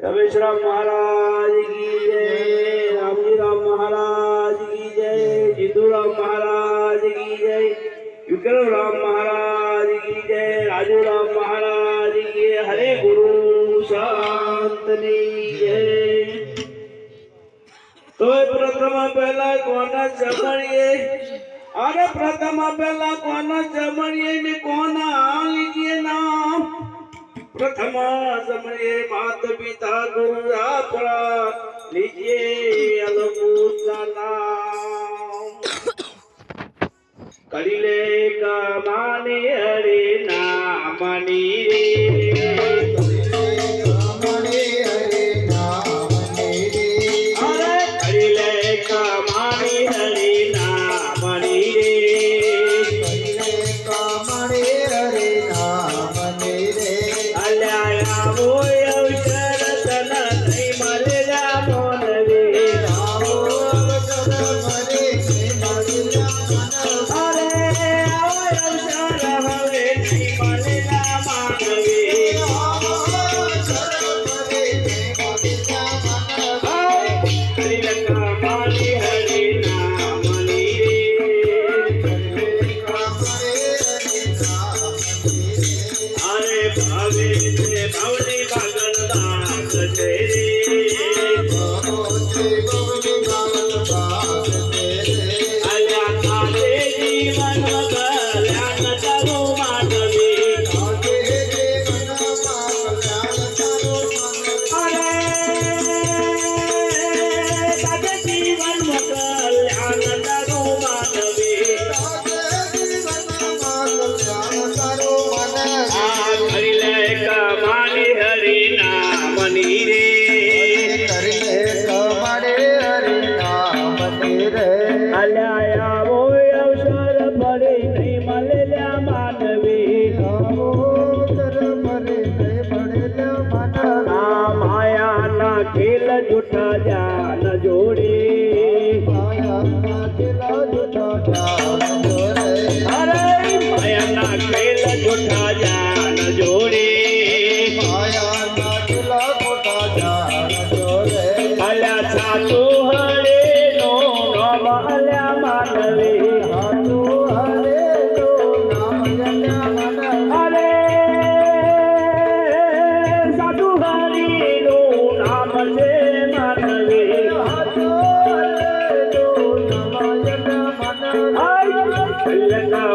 રમેશરામ મહારાજ કી જય રામજીરામ મહારાજ કી જય જીતુરામ મહારાજ કી જય વિક્રમરામ મહારાજ કી જય રાજુરામ મહારાજ કી જય હરે ગુરુ શાંતની જય તો પ્રથમ પહેલા કોના જમણીએ અરે પ્રથમ પહેલા કોના જમણીએ ને કોના લીજીએ નામ પ્રથમ સમયે માત પિતા ગુરુ આપણા લીજે અલગુસા राजा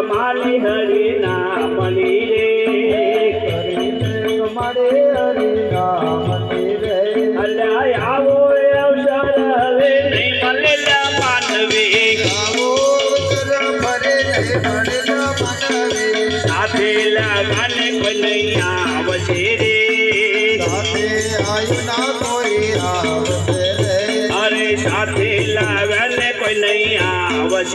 માલી હરી નામની રે અલ્યા મળેલા માનવી સાથે લગાને કોઈ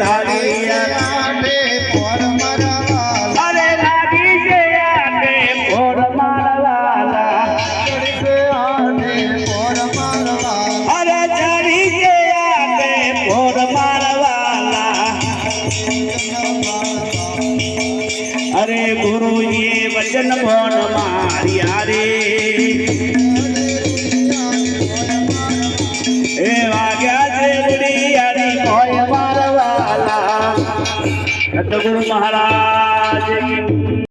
ধারে মহারাজ